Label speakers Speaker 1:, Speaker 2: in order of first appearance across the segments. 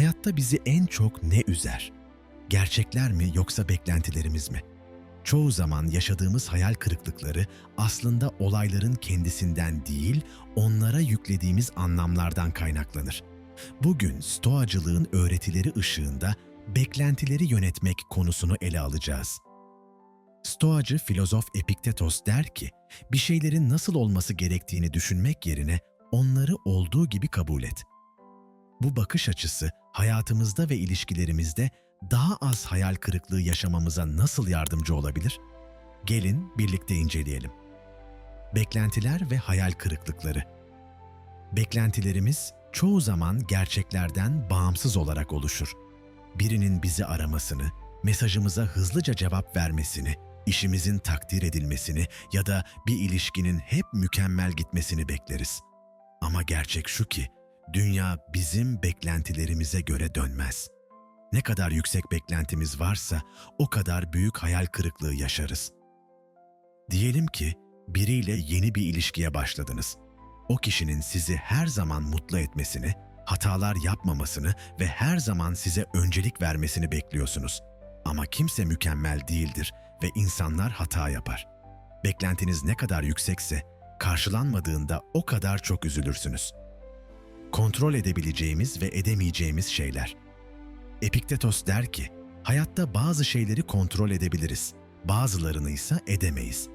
Speaker 1: Hayatta bizi en çok ne üzer? Gerçekler mi yoksa beklentilerimiz mi? Çoğu zaman yaşadığımız hayal kırıklıkları aslında olayların kendisinden değil, onlara yüklediğimiz anlamlardan kaynaklanır. Bugün Stoacılığın öğretileri ışığında beklentileri yönetmek konusunu ele alacağız. Stoacı filozof Epiktetos der ki, bir şeylerin nasıl olması gerektiğini düşünmek yerine onları olduğu gibi kabul et. Bu bakış açısı hayatımızda ve ilişkilerimizde daha az hayal kırıklığı yaşamamıza nasıl yardımcı olabilir? Gelin birlikte inceleyelim. Beklentiler ve hayal kırıklıkları. Beklentilerimiz çoğu zaman gerçeklerden bağımsız olarak oluşur. Birinin bizi aramasını, mesajımıza hızlıca cevap vermesini, işimizin takdir edilmesini ya da bir ilişkinin hep mükemmel gitmesini bekleriz. Ama gerçek şu ki, dünya bizim beklentilerimize göre dönmez. Ne kadar yüksek beklentimiz varsa o kadar büyük hayal kırıklığı yaşarız. Diyelim ki biriyle yeni bir ilişkiye başladınız. O kişinin sizi her zaman mutlu etmesini, hatalar yapmamasını ve her zaman size öncelik vermesini bekliyorsunuz. Ama kimse mükemmel değildir ve insanlar hata yapar. Beklentiniz ne kadar yüksekse karşılanmadığında o kadar çok üzülürsünüz. Kontrol edebileceğimiz ve edemeyeceğimiz şeyler. Epiktetos der ki, hayatta bazı şeyleri kontrol edebiliriz, bazılarını ise edemeyiz.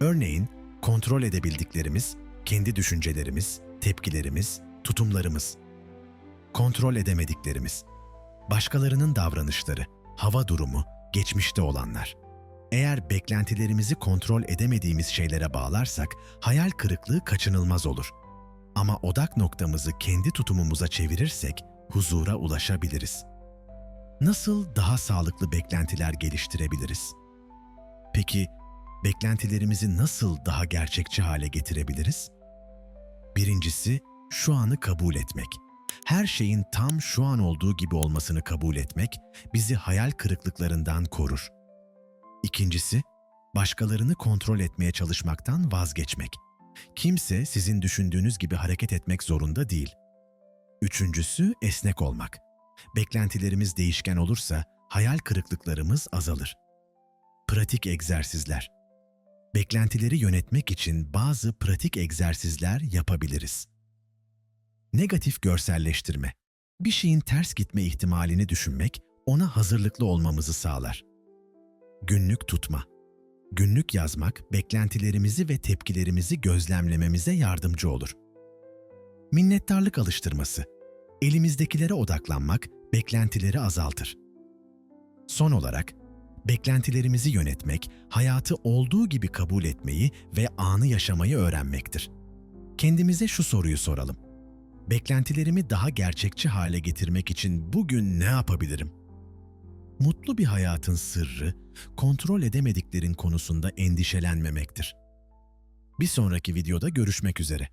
Speaker 1: Örneğin, kontrol edebildiklerimiz, kendi düşüncelerimiz, tepkilerimiz, tutumlarımız. Kontrol edemediklerimiz, başkalarının davranışları, hava durumu, geçmişte olanlar. Eğer beklentilerimizi kontrol edemediğimiz şeylere bağlarsak, hayal kırıklığı kaçınılmaz olur. Ama odak noktamızı kendi tutumumuza çevirirsek, huzura ulaşabiliriz. Nasıl daha sağlıklı beklentiler geliştirebiliriz? Peki, beklentilerimizi nasıl daha gerçekçi hale getirebiliriz? Birincisi, şu anı kabul etmek. Her şeyin tam şu an olduğu gibi olmasını kabul etmek bizi hayal kırıklıklarından korur. İkincisi, başkalarını kontrol etmeye çalışmaktan vazgeçmek. Kimse sizin düşündüğünüz gibi hareket etmek zorunda değil. Üçüncüsü, esnek olmak. Beklentilerimiz değişken olursa hayal kırıklıklarımız azalır. Pratik egzersizler. Beklentileri yönetmek için bazı pratik egzersizler yapabiliriz. Negatif görselleştirme. Bir şeyin ters gitme ihtimalini düşünmek ona hazırlıklı olmamızı sağlar. Günlük tutma. Günlük yazmak beklentilerimizi ve tepkilerimizi gözlemlememize yardımcı olur. Minnettarlık alıştırması. Elimizdekilere odaklanmak beklentileri azaltır. Son olarak, beklentilerimizi yönetmek, hayatı olduğu gibi kabul etmeyi ve anı yaşamayı öğrenmektir. Kendimize şu soruyu soralım. Beklentilerimi daha gerçekçi hale getirmek için bugün ne yapabilirim? Mutlu bir hayatın sırrı, kontrol edemediklerin konusunda endişelenmemektir. Bir sonraki videoda görüşmek üzere.